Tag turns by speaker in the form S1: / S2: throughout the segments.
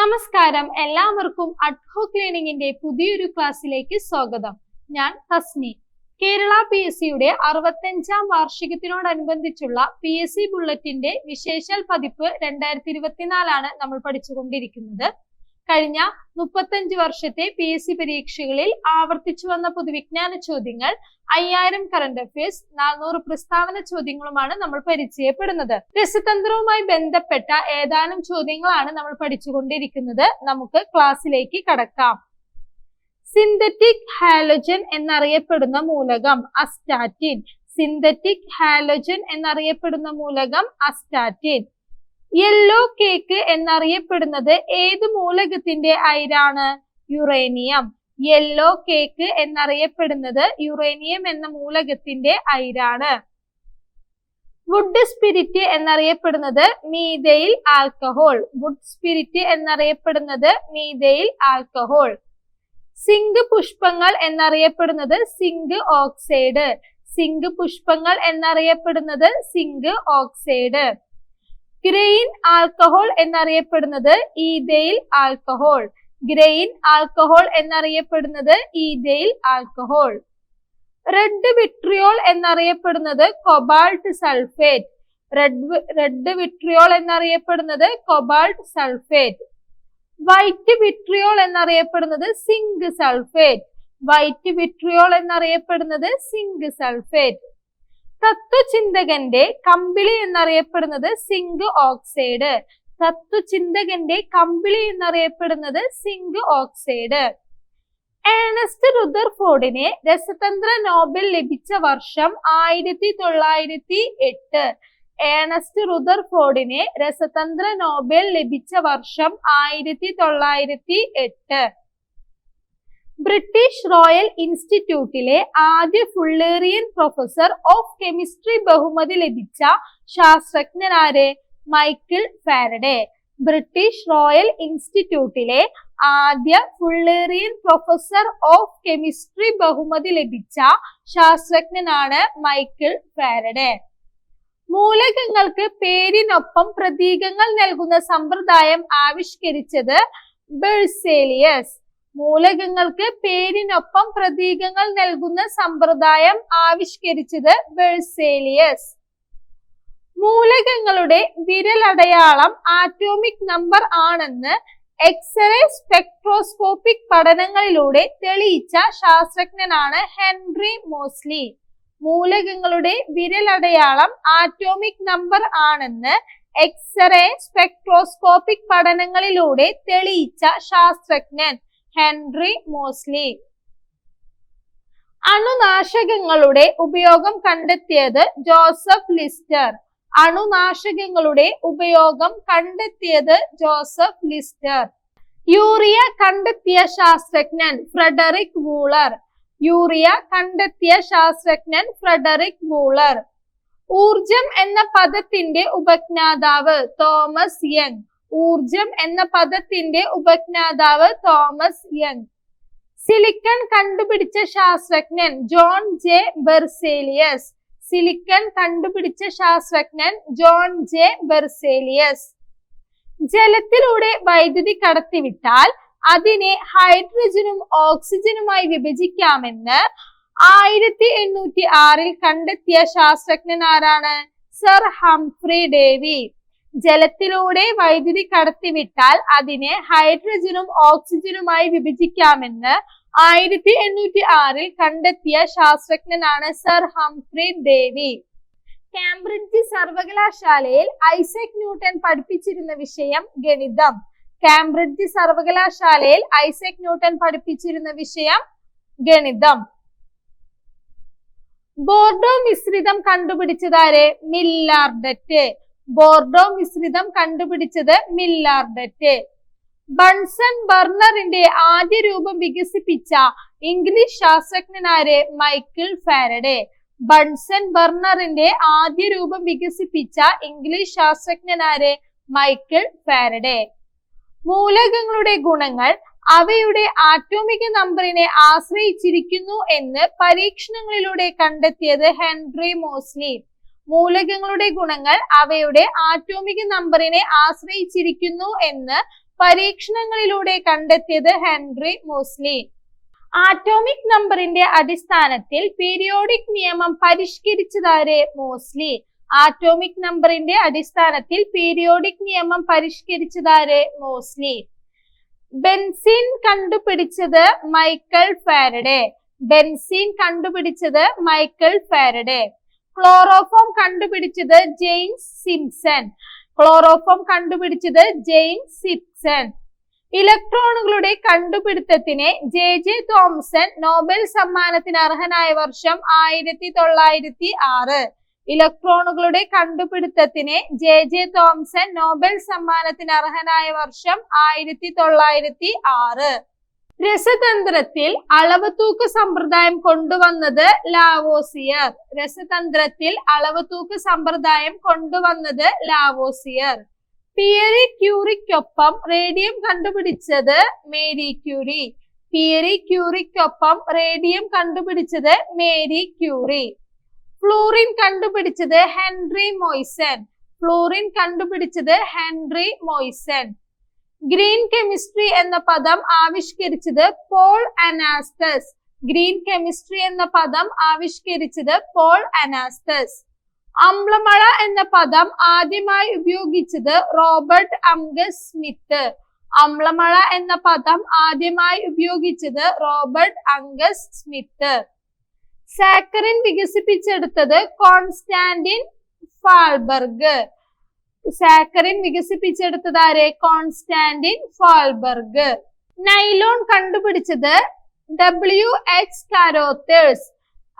S1: നമസ്കാരം. എല്ലാവർക്കും അഡ്ഹോ ക്ലീനിങ്ങിന്റെ പുതിയൊരു ക്ലാസ്സിലേക്ക് സ്വാഗതം. ഞാൻ തസ്നി കേരള പി എസ് സിയുടെ അറുപത്തഞ്ചാം വാർഷികത്തിനോടനുബന്ധിച്ചുള്ള പി എസ് സി ബുള്ളറ്റിന്റെ വിശേഷാൽ പതിപ്പ് രണ്ടായിരത്തി ഇരുപത്തിനാലാണ് നമ്മൾ പഠിച്ചുകൊണ്ടിരിക്കുന്നത്. കഴിഞ്ഞ മുപ്പത്തഞ്ച് വർഷത്തെ പി എസ് സി പരീക്ഷകളിൽ ആവർത്തിച്ചു വന്ന പൊതുവിജ്ഞാന ചോദ്യങ്ങൾ അയ്യായിരം കറണ്ട് അഫയേഴ്സ് നാനൂറ് പ്രസ്താവന ചോദ്യങ്ങളുമാണ് നമ്മൾ പരിചയപ്പെടുന്നത്. രസതന്ത്രവുമായി ബന്ധപ്പെട്ട ഏതാനും ചോദ്യങ്ങളാണ് നമ്മൾ പഠിച്ചുകൊണ്ടിരിക്കുന്നത്. നമുക്ക് ക്ലാസ്സിലേക്ക് കടക്കാം. സിന്തറ്റിക് ഹാലോജൻ എന്നറിയപ്പെടുന്ന മൂലകം അസ്റ്റാറ്റിൻ സിന്തറ്റിക് ഹാലോജൻ എന്നറിയപ്പെടുന്ന മൂലകം അസ്റ്റാറ്റിൻ യെല്ലോ കേക്ക് എന്നറിയപ്പെടുന്നത് ഏത് മൂലകത്തിന്റെ അയിരാണ്? യുറേനിയം യെല്ലോ കേക്ക് എന്നറിയപ്പെടുന്നത് യുറേനിയം എന്ന മൂലകത്തിന്റെ അയിരാണ്. വുഡ് സ്പിരിറ്റ് എന്നറിയപ്പെടുന്നത് മീതയിൽ ആൽക്കഹോൾ വുഡ് സ്പിരിറ്റ് എന്നറിയപ്പെടുന്നത് മീതയിൽ ആൽക്കഹോൾ സിങ്ക് പുഷ്പങ്ങൾ എന്നറിയപ്പെടുന്നത് സിങ്ക് ഓക്സൈഡ് സിങ്ക് പുഷ്പങ്ങൾ എന്നറിയപ്പെടുന്നത് സിങ്ക് ഓക്സൈഡ് ഗ്രെയിൻ ആൽക്കഹോൾ എന്നറിയപ്പെടുന്നത് ഈതയിൽ ആൽക്കഹോൾ ഗ്രെയിൻ ആൽക്കഹോൾ എന്നറിയപ്പെടുന്നത് ഈതയിൽ ആൽക്കഹോൾ റെഡ് വിട്രിയോൾ എന്നറിയപ്പെടുന്നത് cobalt sulphate red red vitriol എന്നറിയപ്പെടുന്നത് കൊബാൾട്ട് സൾഫേറ്റ് വൈറ്റ് വിട്രിയോൾ എന്നറിയപ്പെടുന്നത് സിങ്ക് സൾഫേറ്റ് വൈറ്റ് വിട്രിയോൾ എന്നറിയപ്പെടുന്നത് സിങ്ക് സൾഫേറ്റ് തത്വചിന്തകന്റെ കമ്പിളി എന്നറിയപ്പെടുന്നത് സിങ്ക് ഓക്സൈഡ്. തത്വചിന്തകന്റെ കമ്പിളി എന്നറിയപ്പെടുന്നത് സിങ്ക് ഓക്സൈഡ്. ഏണസ്റ്റ് റുദർഫോർഡിന് രസതന്ത്ര നോബൽ ലഭിച്ച വർഷം ആയിരത്തി തൊള്ളായിരത്തി എട്ട് ഏണസ്റ്റ് റുദർഫോർഡിന് രസതന്ത്ര നോബൽ ലഭിച്ച വർഷം ആയിരത്തി തൊള്ളായിരത്തി എട്ട് ബ്രിട്ടീഷ് റോയൽ ഇൻസ്റ്റിറ്റ്യൂട്ടിലെ ആദ്യ ഫുള്ളേറിയൻ പ്രൊഫസർ ഓഫ് കെമിസ്ട്രി ബഹുമതി ലഭിച്ച ശാസ്ത്രജ്ഞനാരെ മൈക്കിൾ ഫാരഡെ. ബ്രിട്ടീഷ് റോയൽ ഇൻസ്റ്റിറ്റ്യൂട്ടിലെ ആദ്യ ഫുള്ളേറിയൻ പ്രൊഫസർ ഓഫ് കെമിസ്ട്രി ബഹുമതി ലഭിച്ച ശാസ്ത്രജ്ഞനാണ് മൈക്കിൾ ഫാരഡെ. മൂലകങ്ങൾക്ക് പേരിനൊപ്പം പ്രതീകങ്ങൾ നൽകുന്ന സമ്പ്രദായം ആവിഷ്കരിച്ചത് ബെഴ്സേലിയസ് മൂലകങ്ങൾക്ക് പേരിനൊപ്പം പ്രതീകങ്ങൾ നൽകുന്ന സമ്പ്രദായം ആവിഷ്കരിച്ചത് ബെഴ്സേലിയസ് മൂലകങ്ങളുടെ വിരലടയാളം ആറ്റോമിക് നമ്പർ ആണെന്ന് എക്സ്റേ സ്പെക്ട്രോസ്കോപ്പിക് പഠനങ്ങളിലൂടെ തെളിയിച്ച ശാസ്ത്രജ്ഞനാണ് ഹെൻറി മോസ്ലി. മൂലകങ്ങളുടെ വിരലടയാളം ആറ്റോമിക് നമ്പർ ആണെന്ന് എക്സ്റേ സ്പെക്ട്രോസ്കോപ്പിക് പഠനങ്ങളിലൂടെ തെളിയിച്ച ശാസ്ത്രജ്ഞൻ. Henry Moseley. അണുനാശകങ്ങളുടെ ഉപയോഗം കണ്ടെത്തിയത് ജോസഫ് ലിസ്റ്റർ. അണുനാശകങ്ങളുടെ ഉപയോഗം കണ്ടെത്തിയത് ജോസഫ് ലിസ്റ്റർ. യൂറിയ കണ്ടെത്തിയ ശാസ്ത്രജ്ഞൻ ഫ്രെഡറിക് വൂളർ. യൂറിയ കണ്ടെത്തിയ ശാസ്ത്രജ്ഞൻ ഫ്രെഡറിക് വൂളർ. ഊർജം എന്ന പദത്തിന്റെ ഉപജ്ഞാതാവ് തോമസ് യങ്. ഊർജം എന്ന പദത്തിന്റെ ഉപജ്ഞാതാവ് തോമസ് യങ്. സിലിക്കൺ കണ്ടുപിടിച്ച ശാസ്ത്രജ്ഞൻ ജോൺ ജെ ബെർസേലിയസ്. സിലിക്കൺ കണ്ടുപിടിച്ച ശാസ്ത്രജ്ഞൻ ജോൺ ജെ ബെർസേലിയസ്. ജലത്തിലൂടെ വൈദ്യുതി കടത്തിവിട്ടാൽ അതിനെ ഹൈഡ്രജനും ഓക്സിജനുമായി വിഭജിക്കാമെന്ന് ആയിരത്തി എണ്ണൂറ്റി ആറിൽ കണ്ടെത്തിയ ശാസ്ത്രജ്ഞൻ ആരാണ്? Sir Humphry Davy. ജലത്തിലൂടെ വൈദ്യുതി കടത്തിവിട്ടാൽ അതിനെ ഹൈഡ്രജനും ഓക്സിജനുമായി വിഭജിക്കാമെന്ന് ആയിരത്തി എണ്ണൂറ്റി ആറിൽ കണ്ടെത്തിയ ശാസ്ത്രജ്ഞനാണ് സർ ഹംഫ്രി ദേവി കാംബ്രിഡ്ജ് സർവകലാശാലയിൽ ഐസക് ന്യൂട്ടൺ പഠിപ്പിച്ചിരുന്ന വിഷയം ഗണിതം. കാംബ്രിഡ്ജ് സർവകലാശാലയിൽ ഐസക് ന്യൂട്ടൺ പഠിപ്പിച്ചിരുന്ന വിഷയം ഗണിതം. ബോർഡോ മിശ്രിതം കണ്ടുപിടിച്ചതാരെ? മില്ലാർഡറ്റ്. ബോർഡോ മിശ്രിതം കണ്ടുപിടിച്ചത് മില്ലാർഡറ്റ്. ബൺസൺ ബർണറിന്റെ ആദ്യ രൂപം വികസിപ്പിച്ച ഇംഗ്ലീഷ് ശാസ്ത്രജ്ഞനാര് മൈക്കിൾ ഫാരഡെ. ബൺസൺ ബർണറിന്റെ ആദ്യ രൂപം വികസിപ്പിച്ച ഇംഗ്ലീഷ് ശാസ്ത്രജ്ഞനാര് മൈക്കിൾ ഫാരഡെ. മൂലകങ്ങളുടെ ഗുണങ്ങൾ അവയുടെ ആറ്റോമിക് നമ്പറിനെ ആശ്രയിച്ചിരിക്കുന്നു എന്ന് പരീക്ഷണങ്ങളിലൂടെ കണ്ടെത്തിയത് ഹെൻറി മോസ്ലി. മൂലകങ്ങളുടെ ഗുണങ്ങൾ അവയുടെ ആറ്റോമിക് നമ്പറിനെ ആശ്രയിച്ചിരിക്കുന്നു എന്ന് പരീക്ഷണങ്ങളിലൂടെ കണ്ടെത്തിയത് ഹെൻറി മോസ്ലി. ആറ്റോമിക് നമ്പറിന്റെ അടിസ്ഥാനത്തിൽ പീരിയോഡിക് നിയമം പരിഷ്കരിച്ചതാര് മോസ്ലി? ആറ്റോമിക് നമ്പറിന്റെ അടിസ്ഥാനത്തിൽ പീരിയോഡിക് നിയമം പരിഷ്കരിച്ചതാര് മോസ്ലി? ബെൻസിൻ കണ്ടുപിടിച്ചത് മൈക്കൽ ഫാരഡെ. ബെൻസിൻ കണ്ടുപിടിച്ചത് മൈക്കൽ ഫാരഡെ. ക്ലോറോഫോം കണ്ടുപിടിച്ചത് ജെയിംസ് സിംസൺ ക്ലോറോഫോം കണ്ടുപിടിച്ചത് ജെയിംസ് സിംസൺ ഇലക്ട്രോണുകളുടെ കണ്ടുപിടുത്തത്തിന് ജെ ജെ തോംസൺ നോബൽ സമ്മാനത്തിന് അർഹനായ വർഷം ആയിരത്തി തൊള്ളായിരത്തി ആറ് ഇലക്ട്രോണുകളുടെ കണ്ടുപിടുത്തത്തിന് ജെ ജെ തോംസൺ നോബൽ സമ്മാനത്തിന് അർഹനായ വർഷം ആയിരത്തി തൊള്ളായിരത്തി ആറ് രസതന്ത്രത്തിൽ അളവ് തൂക്ക് സമ്പ്രദായം കൊണ്ടുവന്നത് ലാവോസിയർ. രസതന്ത്രത്തിൽ അളവ് തൂക്ക് സമ്പ്രദായം കൊണ്ടുവന്നത് ലാവോസിയർ. പിയറി ക്യൂറിക്കൊപ്പം റേഡിയം കണ്ടുപിടിച്ചത് മേരി ക്യൂറി പിയറി ക്യൂറിക്കൊപ്പം റേഡിയം കണ്ടുപിടിച്ചത് മേരി ക്യൂറി ഫ്ലൂറിൻ കണ്ടുപിടിച്ചത് ഹെൻറി മോയ്സൺ. ഫ്ലൂറിൻ കണ്ടുപിടിച്ചത് ഹെൻറി മോയ്സൺ. ഗ്രീൻ കെമിസ്ട്രി എന്ന പദം ആവിഷ്കരിച്ചത് പോൾ അനാസ്റ്റസ് ഗ്രീൻ കെമിസ്ട്രി എന്ന പദം ആവിഷ്കരിച്ചത് പോൾ അനാസ്റ്റസ് അമ്ലമഴ എന്ന പദം ആദ്യമായി ഉപയോഗിച്ചത് റോബർട്ട് അംഗസ് സ്മിത്ത്. അമ്ലമഴ എന്ന പദം ആദ്യമായി ഉപയോഗിച്ചത് റോബർട്ട് അംഗസ് സ്മിത്ത്. സാക്കറിൻ വികസിപ്പിച്ചെടുത്തത് കോൺസ്റ്റാന്റിൻ ഫാൾബർഗ്. സാക്കറിൻ വികസിപ്പിച്ചെടുത്തത് ആരെ? Constantin Fahlberg. നൈലോൺ കണ്ടുപിടിച്ചത് ഡബ്ല്യു എച്ച് കാരോത്തേഴ്സ്.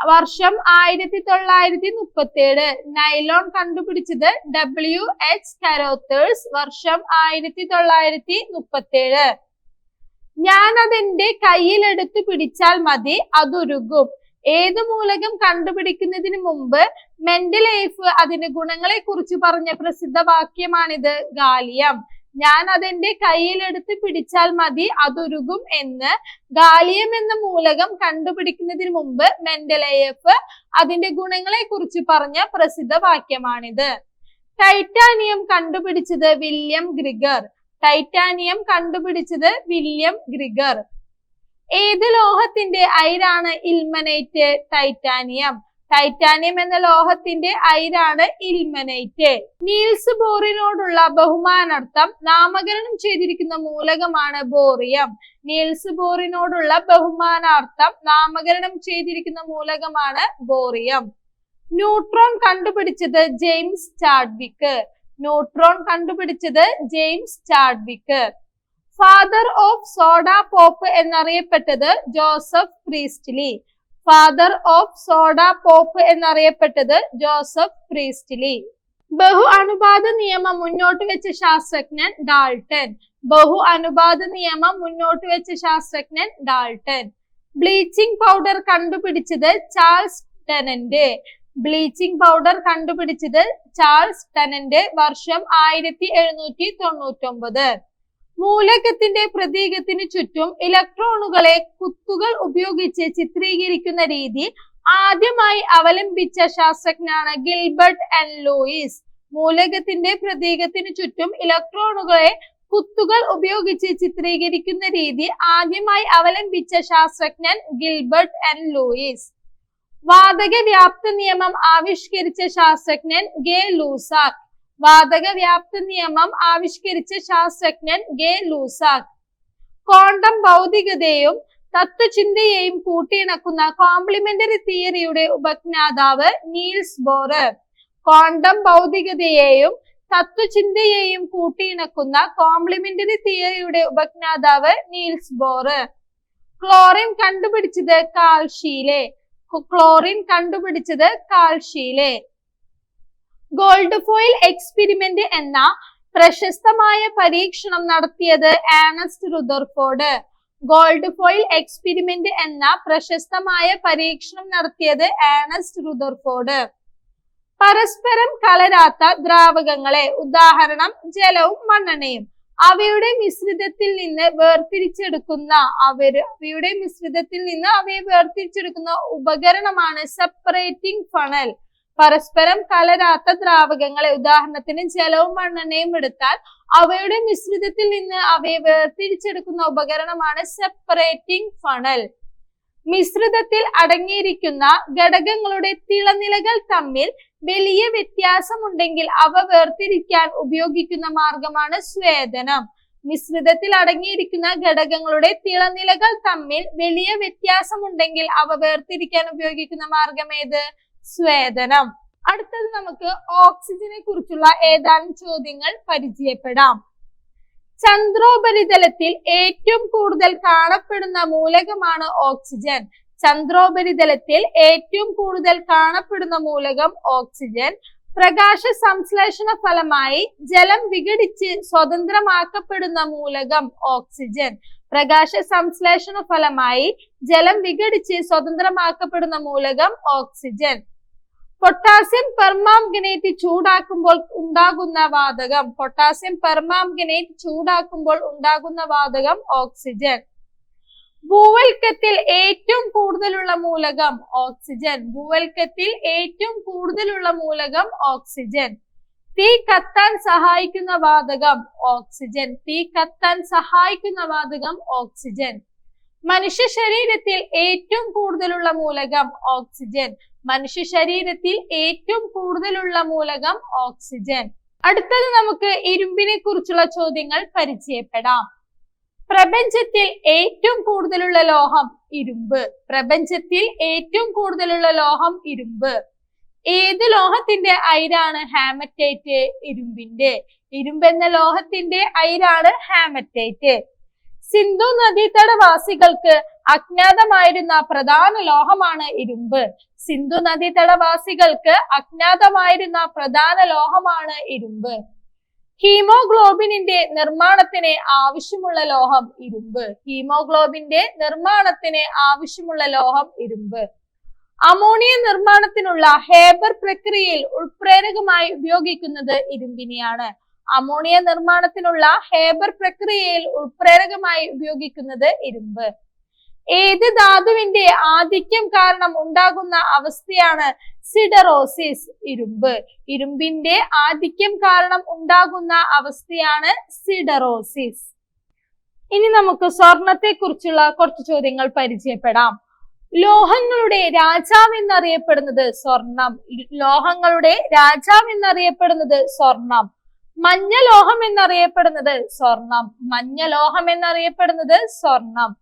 S1: വർഷം ആയിരത്തി തൊള്ളായിരത്തി മുപ്പത്തി ഏഴ് നൈലോൺ കണ്ടുപിടിച്ചത് ഡബ്ല്യു എച്ച് കരോത്തേഴ്സ് വർഷം ആയിരത്തി തൊള്ളായിരത്തി മുപ്പത്തി ഏഴ് ഞാൻ അതെന്റെ കയ്യിലെടുത്ത് പിടിച്ചാൽ മതി അതുരുകും. ഏത് മൂലകം കണ്ടുപിടിക്കുന്നതിന് മുമ്പ് മെന്റലൈഫ് അതിന്റെ ഗുണങ്ങളെ കുറിച്ച് പറഞ്ഞ പ്രസിദ്ധ വാക്യമാണിത്. ഗാലിയം. ഞാൻ അതെന്റെ കയ്യിലെടുത്ത് പിടിച്ചാൽ മതി അതൊരുകും എന്ന്. ഗാലിയം എന്ന മൂലകം കണ്ടുപിടിക്കുന്നതിന് മുമ്പ് മെന്റലയഫ് അതിന്റെ ഗുണങ്ങളെ കുറിച്ച് പറഞ്ഞ പ്രസിദ്ധ വാക്യമാണിത്. ടൈറ്റാനിയം കണ്ടുപിടിച്ചത് വില്യം ഗ്രിഗർ. ടൈറ്റാനിയം കണ്ടുപിടിച്ചത് വില്യം ഗ്രിഗർ. ഏത് ലോഹത്തിന്റെ അയിരാണ് ഇൽമനൈറ്റ് ടൈറ്റാനിയം ടൈറ്റാനിയം എന്ന ലോഹത്തിന്റെ അയിരാണ് ഇൽമനൈറ്റ് നീൽസ് ബോറിനോടുള്ള ബഹുമാനാർത്ഥം നാമകരണം ചെയ്തിരിക്കുന്ന മൂലകമാണ് ബോറിയം. നീൽസ് ബോറിനോടുള്ള ബഹുമാനാർത്ഥം നാമകരണം ചെയ്തിരിക്കുന്ന മൂലകമാണ് ബോറിയം. ന്യൂട്രോൺ കണ്ടുപിടിച്ചത് ജെയിംസ് ചാഡ്വിക്ക്. ന്യൂട്രോൺ കണ്ടുപിടിച്ചത് James Chadwick. Father of soda pop എന്നറിയപ്പെട്ടത് Joseph Priestley. Father of soda pop എന്നറിയപ്പെട്ടത് Joseph Priestley. ബഹു അനുപാത നിയമം മുന്നോട്ട് വെച്ച ശാസ്ത്രജ്ഞൻ ഡാൾട്ടൻ ബഹു അനുപാത നിയമം മുന്നോട്ട് വെച്ച ശാസ്ത്രജ്ഞൻ ഡാൾട്ടൻ ബ്ലീച്ചിങ് പൗഡർ കണ്ടുപിടിച്ചത് ചാൾസ് ടെനന്റ്. ബ്ലീച്ചിങ് പൗഡർ കണ്ടുപിടിച്ചത് ചാൾസ് ടെനന്റ് വർഷം ആയിരത്തി എഴുന്നൂറ്റി തൊണ്ണൂറ്റി ഒമ്പത് മൂലകത്തിന്റെ പ്രതീകത്തിന് ചുറ്റും ഇലക്ട്രോണുകളെ കുത്തുകൾ ഉപയോഗിച്ച് ചിത്രീകരിക്കുന്ന രീതി ആദ്യമായി അവലംബിച്ച ശാസ്ത്രജ്ഞനാണ് ഗിൽബർട്ട് ആൻഡ് ലൂയിസ്. മൂലകത്തിന്റെ പ്രതീകത്തിന് ചുറ്റും ഇലക്ട്രോണുകളെ കുത്തുകൾ ഉപയോഗിച്ച് ചിത്രീകരിക്കുന്ന രീതി ആദ്യമായി അവലംബിച്ച ശാസ്ത്രജ്ഞൻ ഗിൽബർട്ട് ആൻഡ് ലൂയിസ്. വാതക വ്യാപ്ത നിയമം ആവിഷ്കരിച്ച ശാസ്ത്രജ്ഞൻ ഗെ ലൂസാക് വാതക വ്യാപ്തി നിയമം ആവിഷ്കരിച്ച ശാസ്ത്രജ്ഞൻ ഗെ ലൂസാക് ക്വാണ്ടം ഭൗതികതയും തത്വചിന്തയെയും കൂട്ടിയിണക്കുന്ന കോംപ്ലിമെന്ററി തിയറിയുടെ ഉപജ്ഞാതാവ് നീൽസ് ബോറ് ക്വാണ്ടം ഭൗതികതയെയും തത്വചിന്തയെയും കൂട്ടിയിണക്കുന്ന കോംപ്ലിമെന്ററി തിയറിയുടെ ഉപജ്ഞാതാവ് നീൽസ് ബോറ് ക്ലോറിൻ കണ്ടുപിടിച്ചത് കാൽഷീലെ. ക്ലോറിൻ കണ്ടുപിടിച്ചത് കാൽഷീലെ. ഗോൾഡ് ഫോയിൽ എക്സ്പെരിമെന്റ് എന്ന പ്രശസ്തമായ പരീക്ഷണം നടത്തിയത് Ernest Rutherford gold foil experiment എന്ന പ്രശസ്തമായ പരീക്ഷണം നടത്തിയത് ആനസ്റ്റ് റുദർഫോർഡ് പരസ്പരം കലരാത്ത ദ്രാവകങ്ങളെ ഉദാഹരണം ജലവും മണ്ണെണ്ണയും. അവയുടെ മിശ്രിതത്തിൽ നിന്ന് വേർതിരിച്ചെടുക്കുന്ന അവർ അവയുടെ മിശ്രിതത്തിൽ നിന്ന് അവയെ വേർതിരിച്ചെടുക്കുന്ന ഉപകരണമാണ് സെപ്പറേറ്റിംഗ് ഫണൽ പരസ്പരം കലരാത്ത ദ്രാവകങ്ങളെ ഉദാഹരണത്തിന് ജലവും മണ്ണെണ്ണയും എടുത്താൽ അവയുടെ മിശ്രിതത്തിൽ നിന്ന് അവയെ വേർതിരിച്ചെടുക്കുന്ന ഉപകരണമാണ് സെപ്പറേറ്റിംഗ് ഫണൽ മിശ്രിതത്തിൽ അടങ്ങിയിരിക്കുന്ന ഘടകങ്ങളുടെ തിളനിലകൾ തമ്മിൽ വലിയ വ്യത്യാസമുണ്ടെങ്കിൽ അവ വേർതിരിക്കാൻ ഉപയോഗിക്കുന്ന മാർഗമാണ് സ്വേദനം. മിശ്രിതത്തിൽ അടങ്ങിയിരിക്കുന്ന ഘടകങ്ങളുടെ തിളനിലകൾ തമ്മിൽ വലിയ വ്യത്യാസമുണ്ടെങ്കിൽ അവ വേർതിരിക്കാൻ ഉപയോഗിക്കുന്ന മാർഗം ഏത്? സ്വേദനം. അടുത്തത് നമുക്ക് ഓക്സിജനെ കുറിച്ചുള്ള ഏതാനും ചോദ്യങ്ങൾ പരിചയപ്പെടാം. ചന്ദ്രോപരിതലത്തിൽ ഏറ്റവും കൂടുതൽ കാണപ്പെടുന്ന മൂലകമാണ് ഓക്സിജൻ. ചന്ദ്രോപരിതലത്തിൽ ഏറ്റവും കൂടുതൽ കാണപ്പെടുന്ന മൂലകം ഓക്സിജൻ. പ്രകാശ സംശ്ലേഷണ ഫലമായി ജലം വിഘടിച്ച് സ്വതന്ത്രമാക്കപ്പെടുന്ന മൂലകം ഓക്സിജൻ. പ്രകാശ സംശ്ലേഷണ ഫലമായി ജലം വിഘടിച്ച് സ്വതന്ത്രമാക്കപ്പെടുന്ന മൂലകം ഓക്സിജൻ. പൊട്ടാസ്യം പെർമാംഗനേറ്റ് ചൂടാക്കുമ്പോൾ ഉണ്ടാകുന്ന വാതകം. പൊട്ടാസ്യം പെർമാംഗനേറ്റ് ചൂടാക്കുമ്പോൾ ഉണ്ടാകുന്ന വാതകം ഓക്സിജൻ ഭൂവൽക്കത്തിൽ ഏറ്റവും കൂടുതലുള്ള മൂലകം ഓക്സിജൻ ഭൂവൽക്കത്തിൽ ഏറ്റവും കൂടുതലുള്ള മൂലകം ഓക്സിജൻ തീ കത്താൻ സഹായിക്കുന്ന വാതകം ഓക്സിജൻ തീ കത്താൻ സഹായിക്കുന്ന വാതകം ഓക്സിജൻ മനുഷ്യ ശരീരത്തിൽ ഏറ്റവും കൂടുതലുള്ള മൂലകം ഓക്സിജൻ മനുഷ്യ ശരീരത്തിൽ ഏറ്റവും കൂടുതലുള്ള മൂലകം ഓക്സിജൻ. അടുത്തത് നമുക്ക് ഇരുമ്പിനെ കുറിച്ചുള്ള ചോദ്യങ്ങൾ പരിചയപ്പെടാം. പ്രപഞ്ചത്തിൽ ഏറ്റവും കൂടുതലുള്ള ലോഹം ഇരുമ്പ്. പ്രപഞ്ചത്തിൽ ഏറ്റവും കൂടുതലുള്ള ലോഹം ഇരുമ്പ്. ഏത് ലോഹത്തിന്റെ അയിരാണ് ഹാമറ്റൈറ്റ് ഇരുമ്പിന്റെ ഇരുമ്പ് എന്ന ലോഹത്തിന്റെ അയിരാണ് ഹാമറ്റൈറ്റ് സിന്ധു നദീതടവാസികൾക്ക് അജ്ഞാതമായിരുന്ന പ്രധാന ലോഹമാണ് ഇരുമ്പ്. സിന്ധു നദീതടവാസികൾക്ക് അജ്ഞാതമായിരുന്ന പ്രധാന ലോഹമാണ് ഇരുമ്പ്. ഹീമോഗ്ലോബിനിന്റെ നിർമ്മാണത്തിന് ആവശ്യമുള്ള ലോഹം ഇരുമ്പ്. ഹീമോഗ്ലോബിന്റെ നിർമ്മാണത്തിന് ആവശ്യമുള്ള ലോഹം ഇരുമ്പ്. അമോണിയ നിർമ്മാണത്തിനുള്ള ഹേബർ പ്രക്രിയയിൽ ഉൾപ്രേരകമായി ഉപയോഗിക്കുന്നത് ഇരുമ്പിനെയാണ്. അമോണിയ നിർമ്മാണത്തിനുള്ള ഹേബർ പ്രക്രിയയിൽ ഉൾപ്രേരകമായി ഉപയോഗിക്കുന്നത് ഇരുമ്പ്. ഏത് ധാതുവിന്റെ ആധിക്യം കാരണം ഉണ്ടാകുന്ന അവസ്ഥയാണ് സിഡറോസിസ് ഇരുമ്പ്. ഇരുമ്പിന്റെ ആധിക്യം കാരണം ഉണ്ടാകുന്ന അവസ്ഥയാണ് സിഡറോസിസ്. ഇനി നമുക്ക് സ്വർണത്തെ കുറിച്ചുള്ള കുറച്ച് ചോദ്യങ്ങൾ പരിചയപ്പെടാം. ലോഹങ്ങളുടെ രാജാവ് എന്നറിയപ്പെടുന്നത് സ്വർണം. ലോഹങ്ങളുടെ രാജാവ് എന്നറിയപ്പെടുന്നത് സ്വർണം. മഞ്ഞ ലോഹം എന്നറിയപ്പെടുന്നത് സ്വർണം. മഞ്ഞ ലോഹം എന്നറിയപ്പെടുന്നത് സ്വർണം.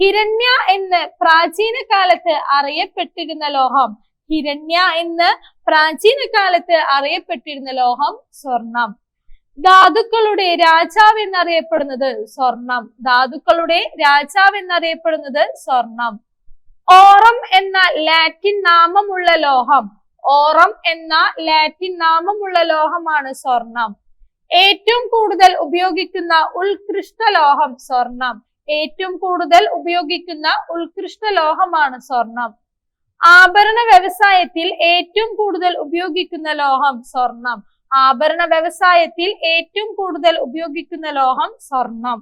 S1: ഹിരണ്യ എന്ന് പ്രാചീന കാലത്ത് അറിയപ്പെട്ടിരുന്ന ലോഹം. ഹിരണ്യ എന്ന് പ്രാചീന കാലത്ത് അറിയപ്പെട്ടിരുന്ന ലോഹം സ്വർണം. ധാതുക്കളുടെ രാജാവ് എന്നറിയപ്പെടുന്നത് സ്വർണം. ധാതുക്കളുടെ രാജാവ് എന്നറിയപ്പെടുന്നത് സ്വർണം. ഓറം എന്ന ലാറ്റിൻ നാമമുള്ള ലോഹം. ഓറം എന്ന ലാറ്റിൻ നാമമുള്ള ലോഹമാണ് സ്വർണം. ഏറ്റവും കൂടുതൽ ഉപയോഗിക്കുന്ന ഉത്കൃഷ്ട ലോഹം സ്വർണം. ഏറ്റവും കൂടുതൽ ഉപയോഗിക്കുന്ന ഉത്കൃഷ്ട ലോഹമാണ് സ്വർണം. ആഭരണ വ്യവസായത്തിൽ ഏറ്റവും കൂടുതൽ ഉപയോഗിക്കുന്ന ലോഹം സ്വർണം. ആഭരണ വ്യവസായത്തിൽ ഏറ്റവും കൂടുതൽ ഉപയോഗിക്കുന്ന ലോഹം സ്വർണം.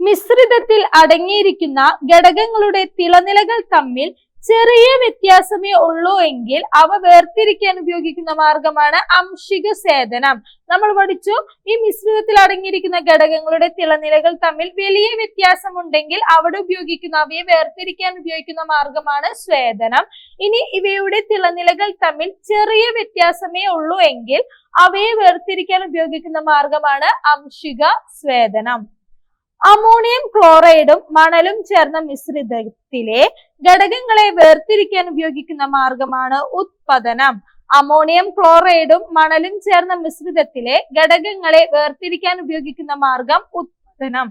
S1: മിശ്രിതത്തിൽ അടങ്ങിയിരിക്കുന്ന ഘടകങ്ങളുടെ തിളനിലകൾ തമ്മിൽ ചെറിയ വ്യത്യാസമേ ഉള്ളൂ എങ്കിൽ അവ വേർതിരിക്കാൻ ഉപയോഗിക്കുന്ന മാർഗമാണ് അംശിക സേതനം. നമ്മൾ പഠിച്ചു ഈ മിശ്രിതത്തിൽ അടങ്ങിയിരിക്കുന്ന ഘടകങ്ങളുടെ തിളനിലകൾ തമ്മിൽ വലിയ വ്യത്യാസമുണ്ടെങ്കിൽ അവിടെ ഉപയോഗിക്കുന്ന അവയെ വേർതിരിക്കാൻ ഉപയോഗിക്കുന്ന മാർഗമാണ് സ്വേദനം ഇനി ഇവയുടെ തിളനിലകൾ തമ്മിൽ ചെറിയ വ്യത്യാസമേ ഉള്ളൂ എങ്കിൽ അവയെ വേർതിരിക്കാൻ ഉപയോഗിക്കുന്ന മാർഗമാണ് അംശിക സ്വേദനം അമോണിയം ക്ലോറൈഡും മണലും ചേർന്ന മിശ്രിതത്തിലെ ഘടകങ്ങളെ വേർതിരിക്കാൻ ഉപയോഗിക്കുന്ന മാർഗമാണ് ഉത്പതനം അമോണിയം ക്ലോറൈഡും മണലും ചേർന്ന മിശ്രിതത്തിലെ ഘടകങ്ങളെ വേർതിരിക്കാൻ ഉപയോഗിക്കുന്ന മാർഗം ഉത്പതനം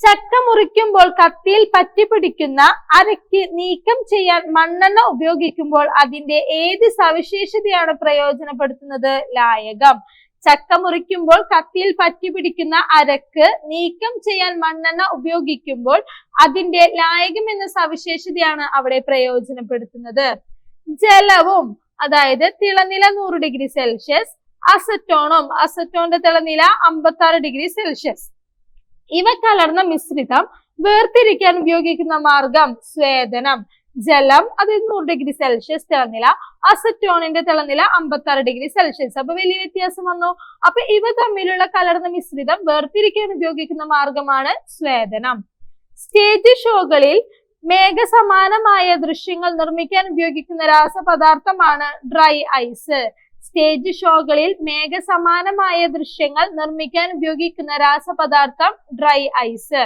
S1: ചക്ക മുറിക്കുമ്പോൾ കത്തിയിൽ പറ്റിപ്പിടിക്കുന്ന അരയ്ക്ക് നീക്കം ചെയ്യാൻ മണ്ണെണ്ണ ഉപയോഗിക്കുമ്പോൾ അതിന്റെ ഏത് സവിശേഷതയാണ് പ്രയോജനപ്പെടുത്തുന്നത്? ലായകം. ചക്ക മുറിക്കുമ്പോൾ കത്തിയിൽ പറ്റി പിടിക്കുന്ന അരക്ക് നീക്കം ചെയ്യാൻ മണ്ണെണ്ണ ഉപയോഗിക്കുമ്പോൾ അതിന്റെ ലായകം എന്ന സവിശേഷതയാണ് അവിടെ പ്രയോജനപ്പെടുത്തുന്നത്. ജലവും അതായത് തിളനില നൂറ് ഡിഗ്രി സെൽഷ്യസ് അസറ്റോണും അസറ്റോണിന്റെ തിളനില അമ്പത്തി ആറ് ഡിഗ്രി സെൽഷ്യസ്. ഇവ കലർന്ന മിശ്രിതം വേർതിരിക്കാൻ ഉപയോഗിക്കുന്ന മാർഗം സ്വേദനം. ജലം അത് നൂറ് ഡിഗ്രി സെൽഷ്യസ് തിളനില അസറ്റോണിന്റെ തിളനില അമ്പത്തി ആറ് ഡിഗ്രി സെൽഷ്യസ്. അപ്പൊ വലിയ വ്യത്യാസം വന്നു. അപ്പൊ ഇവ തമ്മിലുള്ള കലർന്ന മിശ്രിതം വേർതിരിക്കാൻ ഉപയോഗിക്കുന്ന മാർഗമാണ് സ്വേദനം. സ്റ്റേജ് ഷോകളിൽ മേഘസമാനമായ ദൃശ്യങ്ങൾ നിർമ്മിക്കാൻ ഉപയോഗിക്കുന്ന രാസപദാർത്ഥമാണ് ഡ്രൈ ഐസ്. സ്റ്റേജ് ഷോകളിൽ മേഘസമാനമായ ദൃശ്യങ്ങൾ നിർമ്മിക്കാൻ ഉപയോഗിക്കുന്ന രാസപദാർത്ഥം ഡ്രൈ ഐസ്.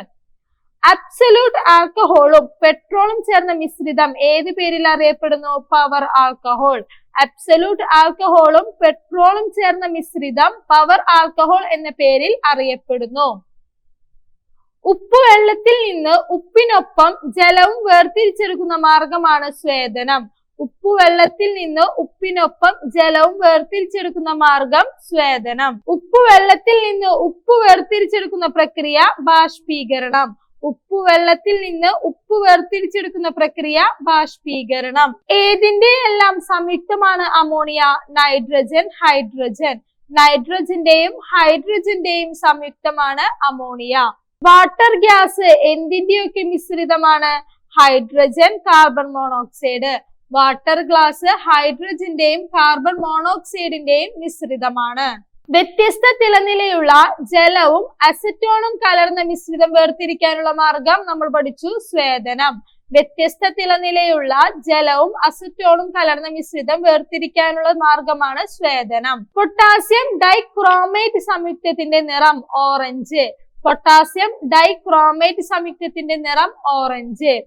S1: അബ്സല്യൂട്ട് ആൽക്കഹോളും പെട്രോളും ചേർന്ന മിശ്രിതം ഏത് പേരിൽ അറിയപ്പെടുന്നു? പവർ ആൽക്കഹോൾ അബ്സല്യൂട്ട് ആൽക്കഹോളും പെട്രോളും ചേർന്ന മിശ്രിതം പവർ ആൽക്കഹോൾ എന്ന പേരിൽ അറിയപ്പെടുന്നു. ഉപ്പുവെള്ളത്തിൽ നിന്ന് ഉപ്പിനൊപ്പം ജലവും വേർതിരിച്ചെടുക്കുന്ന മാർഗമാണ് സ്വേദനം. ഉപ്പുവെള്ളത്തിൽ നിന്ന് ഉപ്പിനൊപ്പം ജലവും വേർതിരിച്ചെടുക്കുന്ന മാർഗം സ്വേദനം. ഉപ്പുവെള്ളത്തിൽ നിന്ന് ഉപ്പ് വേർതിരിച്ചെടുക്കുന്ന പ്രക്രിയ ബാഷ്പീകരണം. ഉപ്പ് വെള്ളത്തിൽ നിന്ന് ഉപ്പ് വേർതിരിച്ചെടുക്കുന്ന പ്രക്രിയ ബാഷ്പീകരണം. ഏതിന്റെ എല്ലാം സംയുക്തമാണ് അമോണിയ? Nitrogen hydrogen. നൈട്രജന്റെയും ഹൈഡ്രജന്റെയും സംയുക്തമാണ് അമോണിയ. വാട്ടർ ഗ്യാസ് എന്തിന്റെയൊക്കെ മിശ്രിതമാണ്? Hydrogen carbon monoxide. Water glass ഹൈഡ്രജന്റെയും carbon മോണോക്സൈഡിന്റെയും മിശ്രിതമാണ്. വ്യത്യസ്ത തിളനിലയുള്ള ജലവും അസറ്റോണും കലർന്ന മിശ്രിതം വേർതിരിക്കാനുള്ള മാർഗം നമ്മൾ പഠിച്ചു സ്വേദനം. വ്യത്യസ്ത തിളനിലയുള്ള ജലവും അസറ്റോണും കലർന്ന മിശ്രിതം വേർതിരിക്കാനുള്ള മാർഗമാണ് സ്വേദനം. പൊട്ടാസ്യം ഡൈക്രോമേറ്റ് സംയുക്തത്തിന്റെ നിറം ഓറഞ്ച്. പൊട്ടാസ്യം ഡൈക്രോമേറ്റ് സംയുക്തത്തിന്റെ നിറം ഓറഞ്ച്.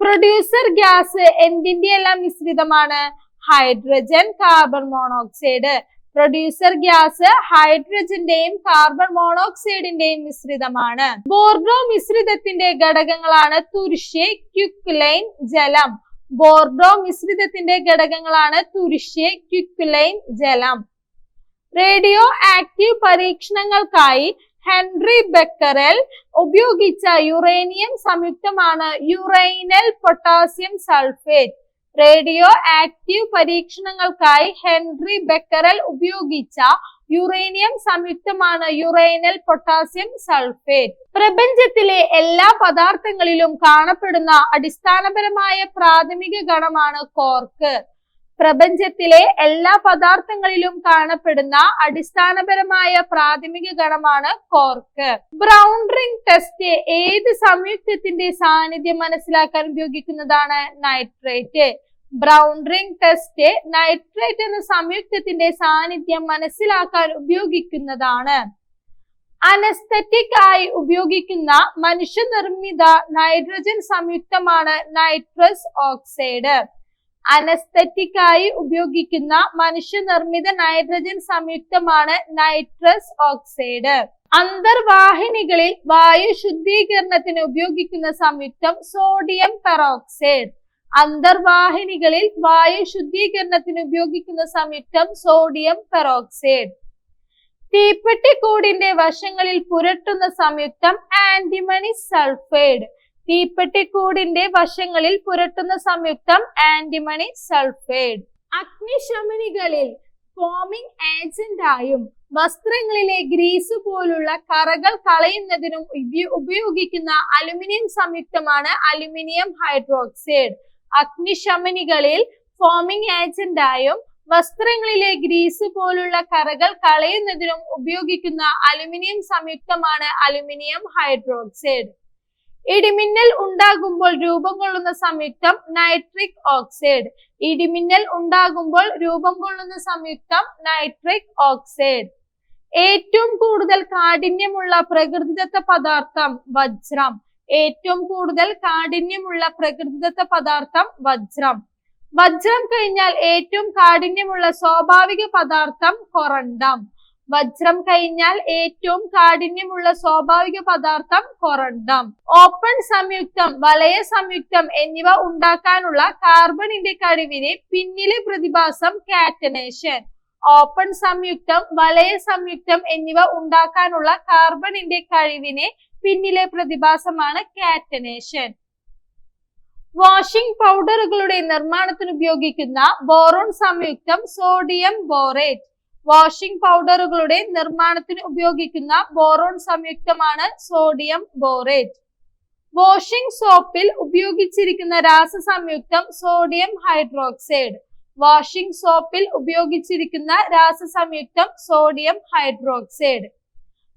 S1: പ്രൊഡ്യൂസർ ഗ്യാസ് എന്തിന്റെ എല്ലാം മിശ്രിതമാണ്? Hydrogen carbon monoxide. Producer gas ഹൈഡ്രജന്റെയും carbon മോണോക്സൈഡിന്റെയും മിശ്രിതമാണ്. ബോർഡോ മിശ്രിതത്തിന്റെ ഘടകങ്ങളാണ് തുരിശ് ക്യുക്ലൈൻ ജലം. ബോർഡോ മിശ്രിതത്തിന്റെ ഘടകങ്ങളാണ് തുരിശ് ക്യുക്ലൈൻ ജലം. റേഡിയോ ആക്റ്റീവ് പരീക്ഷണങ്ങൾക്കായി ഹെൻറി ബെക്കറൽ ഉപയോഗിച്ച യുറേനിയം സംയുക്തമാണ് uranyl potassium sulphate. Radio active പരീക്ഷണങ്ങൾക്കായി Henry Becquerel ഉപയോഗിച്ച യുറേനിയം സംയുക്തമാണ് യുറേനൽ പൊട്ടാസ്യം സൾഫേറ്റ്. പ്രപഞ്ചത്തിലെ എല്ലാ പദാർത്ഥങ്ങളിലും കാണപ്പെടുന്ന അടിസ്ഥാനപരമായ പ്രാഥമിക ഗണമാണ് കോർക്ക്. പ്രപഞ്ചത്തിലെ എല്ലാ പദാർത്ഥങ്ങളിലും കാണപ്പെടുന്ന അടിസ്ഥാനപരമായ പ്രാഥമിക ഗണമാണ് കോർക്ക്. ബ്രൗൺ റിംഗ് ടെസ്റ്റ് ഏത് സംയുക്തത്തിന്റെ സാന്നിധ്യം മനസ്സിലാക്കാൻ ഉപയോഗിക്കുന്നതാണ് nitrate. Brown ring test nitrate എന്ന സംയുക്തത്തിന്റെ സാന്നിധ്യം മനസ്സിലാക്കാൻ ഉപയോഗിക്കുന്നതാണ്. അനസ്തറ്റിക് ആയി ഉപയോഗിക്കുന്ന മനുഷ്യനിർമ്മിത നൈട്രജൻ സംയുക്തമാണ് നൈട്രസ് ഓക്സൈഡ്. അനസ്തറ്റിക് ആയി ഉപയോഗിക്കുന്ന മനുഷ്യനിർമ്മിത നൈട്രജൻ സംയുക്തമാണ് നൈട്രസ് ഓക്സൈഡ് അന്തർവാഹിനികളിൽ വായു ശുദ്ധീകരണത്തിന് ഉപയോഗിക്കുന്ന സംയുക്തം സോഡിയം പെറോക്സൈഡ് അന്തർവാഹിനികളിൽ വായു ശുദ്ധീകരണത്തിന് ഉപയോഗിക്കുന്ന സംയുക്തം സോഡിയം പെറോക്സൈഡ് തീപ്പെട്ടിക്കൂടിന്റെ വശങ്ങളിൽ പുരട്ടുന്ന സംയുക്തം ആന്റിമണി സൾഫൈഡ് തീപ്പെട്ടിക്കൂടിന്റെ വശങ്ങളിൽ പുരട്ടുന്ന സംയുക്തം ആന്റിമണി സൾഫേഡ്. അഗ്നിശമനികളിൽ ഫോമിംഗ് ഏജന്റായും വസ്ത്രങ്ങളിലെ ഗ്രീസ് പോലുള്ള കറകൾ കളയുന്നതിനും ഉപയോഗിക്കുന്ന അലുമിനിയം സംയുക്തമാണ് അലുമിനിയം ഹൈഡ്രോക്സൈഡ്. അഗ്നിശമനികളിൽ ഫോമിംഗ് ഏജന്റായും വസ്ത്രങ്ങളിലെ ഗ്രീസ് പോലുള്ള കറകൾ കളയുന്നതിനും ഉപയോഗിക്കുന്ന അലുമിനിയം സംയുക്തമാണ് അലുമിനിയം ഹൈഡ്രോക്സൈഡ്. ഇടിമിന്നൽ ഉണ്ടാകുമ്പോൾ രൂപം കൊള്ളുന്ന സംയുക്തം നൈട്രിക് ഓക്സൈഡ് ഇടിമിന്നൽ ഉണ്ടാകുമ്പോൾ രൂപം കൊള്ളുന്ന സംയുക്തം നൈട്രിക് ഓക്സൈഡ് ഏറ്റവും കൂടുതൽ കാഠിന്യമുള്ള പ്രകൃതിദത്ത പദാർത്ഥം വജ്രം. ഏറ്റവും കൂടുതൽ കാഠിന്യമുള്ള പ്രകൃതിദത്ത പദാർത്ഥം വജ്രം. വജ്രം കഴിഞ്ഞാൽ ഏറ്റവും കാഠിന്യമുള്ള സ്വാഭാവിക പദാർത്ഥം കൊറണ്ടം. വജ്രം കഴിഞ്ഞാൽ ഏറ്റവും കാഠിന്യമുള്ള സ്വാഭാവിക പദാർത്ഥം കൊറണ്ടം ഓപ്പൺ സംയുക്തം വലയ സംയുക്തം എന്നിവ ഉണ്ടാക്കാനുള്ള കാർബണിന്റെ കഴിവിന് പിന്നിലെ പ്രതിഭാസം കാറ്റനേഷൻ. ഓപ്പൺ സംയുക്തം വലയ സംയുക്തം എന്നിവ ഉണ്ടാക്കാനുള്ള കാർബണിന്റെ കഴിവിനെ പിന്നിലെ പ്രതിഭാസമാണ് കാറ്റനേഷൻ. വാഷിംഗ് പൗഡറുകളുടെ നിർമ്മാണത്തിന് ഉപയോഗിക്കുന്ന ബോറോൺ സംയുക്തം സോഡിയം ബോറേറ്റ്. വാഷിംഗ് പൗഡറുകളുടെ നിർമ്മാണത്തിന് ഉപയോഗിക്കുന്ന ബോറോൺ സംയുക്തമാണ് സോഡിയം ബോറേറ്റ് വാഷിംഗ് സോപ്പിൽ ഉപയോഗിച്ചിരിക്കുന്ന രാസസംയുക്തം സോഡിയം ഹൈഡ്രോക്സൈഡ് വാഷിംഗ് സോപ്പിൽ ഉപയോഗിച്ചിരിക്കുന്ന രാസസംയുക്തം സോഡിയം ഹൈഡ്രോക്സൈഡ്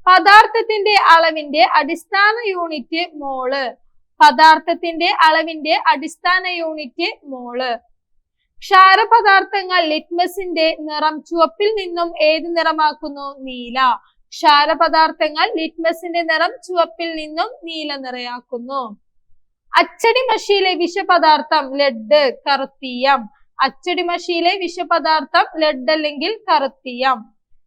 S1: പദാർത്ഥത്തിന്റെ അളവിന്റെ അടിസ്ഥാന യൂണിറ്റ് മോൾ. പദാർത്ഥത്തിന്റെ അളവിന്റെ അടിസ്ഥാന യൂണിറ്റ് മോൾ. ക്ഷാരപദാർത്ഥങ്ങൾ ലിറ്റ്മസിന്റെ നിറം ചുവപ്പിൽ നിന്നും ഏത് നിറമാക്കുന്നു? നീല. ക്ഷാരപദാർത്ഥങ്ങൾ ലിറ്റ്മസിന്റെ നിറം ചുവപ്പിൽ നിന്നും നീല നിറയാക്കുന്നു. അച്ചടി മഷിയിലെ വിഷപദാർത്ഥം ലെഡ് കറുത്തീയം. അച്ചടി മഷിയിലെ വിഷപദാർത്ഥം ലെഡ് അല്ലെങ്കിൽ കറുത്തീയം.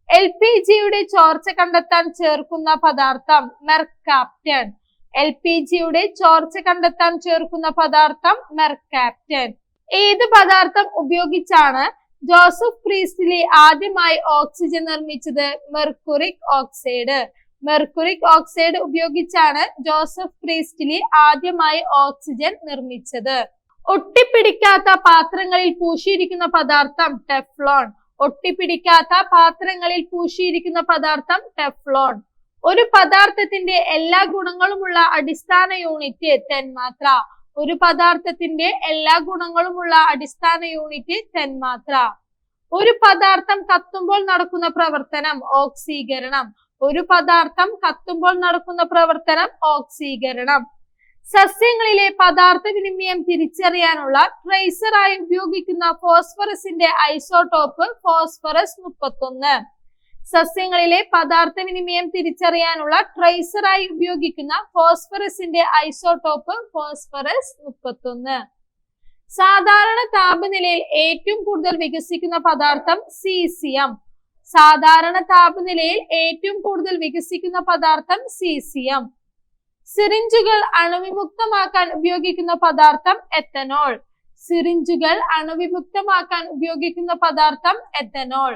S1: എൽ പി ജിയുടെ ചോർച്ച കണ്ടെത്താൻ ചേർക്കുന്ന പദാർത്ഥം മെർക്കാപ്റ്റൻ. എൽ പി ജിയുടെ ചോർച്ച കണ്ടെത്താൻ ചേർക്കുന്ന പദാർത്ഥം മെർക്കാപ്റ്റൻ. ഏത് പദാർത്ഥം ഉപയോഗിച്ചാണ് ജോസഫ് പ്രീസ്റ്റിലി ആദ്യമായി ഓക്സിജൻ നിർമ്മിച്ചത്? Mercuric oxide. മെർക്കുറിക് ഓക്സൈഡ് ഉപയോഗിച്ചാണ് ജോസഫ് പ്രീസ്റ്റിലി ആദ്യമായി ഓക്സിജൻ നിർമ്മിച്ചത്. ഒട്ടിപ്പിടിക്കാത്ത പാത്രങ്ങളിൽ പൂശിയിരിക്കുന്ന പദാർത്ഥം ടെഫ്ലോൺ. ഒട്ടിപ്പിടിക്കാത്ത പാത്രങ്ങളിൽ പൂശിയിരിക്കുന്ന പദാർത്ഥം ടെഫ്ലോൺ. ഒരു പദാർത്ഥത്തിന്റെ എല്ലാ ഗുണങ്ങളുമുള്ള അടിസ്ഥാന യൂണിറ്റ് തെന്മാത്ര. ഒരു പദാർത്ഥത്തിന്റെ എല്ലാ ഗുണങ്ങളുമുള്ള അടിസ്ഥാന യൂണിറ്റ് തന്മാത്ര ഒരു പദാർത്ഥം കത്തുമ്പോൾ നടക്കുന്ന പ്രവർത്തനം ഓക്സീകരണം. ഒരു പദാർത്ഥം കത്തുമ്പോൾ നടക്കുന്ന പ്രവർത്തനം ഓക്സീകരണം. സസ്യങ്ങളിലെ പദാർത്ഥ വിനിമയം തിരിച്ചറിയാനുള്ള ട്രേസറായി ഉപയോഗിക്കുന്ന ഫോസ്ഫറസിന്റെ ഐസോടോപ്പ് ഫോസ്ഫറസ് മുപ്പത്തൊന്ന്. സസ്യങ്ങളിലെ പദാർത്ഥ വിനിമയം തിരിച്ചറിയാനുള്ള ട്രേസറായി ഉപയോഗിക്കുന്ന ഫോസ്ഫറസിന്റെ ഐസോടോപ്പ് ഫോസ്ഫറസ് മുപ്പത്തൊന്ന്. സാധാരണ താപനിലയിൽ ഏറ്റവും കൂടുതൽ വികസിക്കുന്ന പദാർത്ഥം സീസിയം സാധാരണ താപനിലയിൽ ഏറ്റവും കൂടുതൽ വികസിക്കുന്ന പദാർത്ഥം സീസിയം സിറിഞ്ചുകൾ അണുവിമുക്തമാക്കാൻ ഉപയോഗിക്കുന്ന പദാർത്ഥം എത്തനോൾ സിറിഞ്ചുകൾ അണുവിമുക്തമാക്കാൻ ഉപയോഗിക്കുന്ന പദാർത്ഥം എത്തനോൾ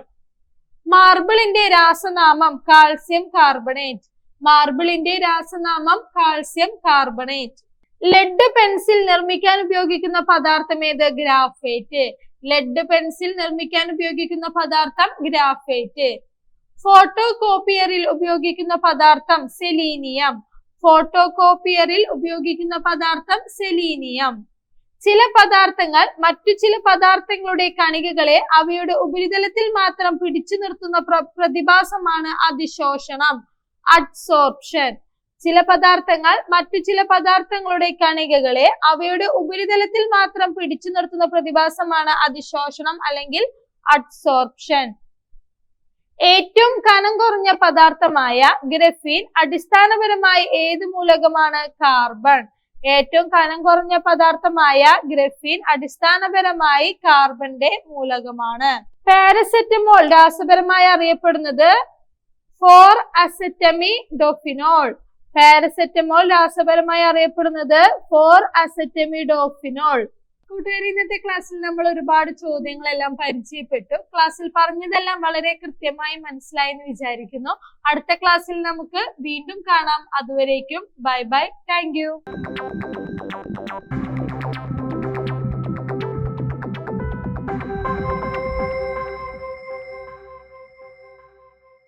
S1: മാർബിളിന്റെ രാസനാമം കാൽസ്യം കാർബണേറ്റ്. മാർബിളിന്റെ രാസനാമം കാൽസ്യം കാർബണേറ്റ്. ലെഡ് പെൻസിൽ നിർമ്മിക്കാൻ ഉപയോഗിക്കുന്ന പദാർത്ഥം ഏത്? ഗ്രാഫൈറ്റ്. ലെഡ് പെൻസിൽ നിർമ്മിക്കാൻ ഉപയോഗിക്കുന്ന പദാർത്ഥം ഗ്രാഫൈറ്റ്. ഫോട്ടോ കോപ്പിയറിൽ ഉപയോഗിക്കുന്ന പദാർത്ഥം സെലീനിയം. ഫോട്ടോ കോപ്പിയറിൽ ഉപയോഗിക്കുന്ന പദാർത്ഥം സെലീനിയം. ചില പദാർത്ഥങ്ങൾ മറ്റു ചില പദാർത്ഥങ്ങളുടെ കണികകളെ അവയുടെ ഉപരിതലത്തിൽ മാത്രം പിടിച്ചു നിർത്തുന്ന പ്ര- പ്രതിഭാസമാണ് അതിശോഷണം അഡ്സോർപ്ഷൻ ചില പദാർത്ഥങ്ങൾ മറ്റു ചില പദാർത്ഥങ്ങളുടെ കണികകളെ അവയുടെ ഉപരിതലത്തിൽ മാത്രം പിടിച്ചു നിർത്തുന്ന പ്രതിഭാസമാണ് അതിശോഷണം അല്ലെങ്കിൽ അഡ്സോർപ്ഷൻ ഏറ്റവും കനം കുറഞ്ഞ പദാർത്ഥമായ ഗ്രഫീൻ അടിസ്ഥാനപരമായി ഏത് മൂലകമാണ്? കാർബൺ. ഏറ്റവും കനം കുറഞ്ഞ പദാർത്ഥമായ ഗ്രഫീൻ അടിസ്ഥാനപരമായി കാർബന്റെ മൂലകമാണ്. പാരസെറ്റമോൾ രാസപരമായി അറിയപ്പെടുന്നത് ഫോർ അസെറ്റമി ഡോഫിനോൾ. പാരസെറ്റമോൾ രാസപരമായി അറിയപ്പെടുന്നത് ഫോർ അസെറ്റമി ഡോഫിനോൾ. കൂട്ടുകാരി ഇന്നത്തെ ക്ലാസ്സിൽ നമ്മൾ ഒരുപാട് ചോദ്യങ്ങളെല്ലാം പരിചയപ്പെട്ടു. ക്ലാസ്സിൽ പറഞ്ഞതെല്ലാം വളരെ കൃത്യമായി മനസ്സിലായി എന്ന് വിചാരിക്കുന്നു. അടുത്ത ക്ലാസ്സിൽ നമുക്ക് വീണ്ടും കാണാം. അതുവരേക്കും ബൈ ബൈ. താങ്ക്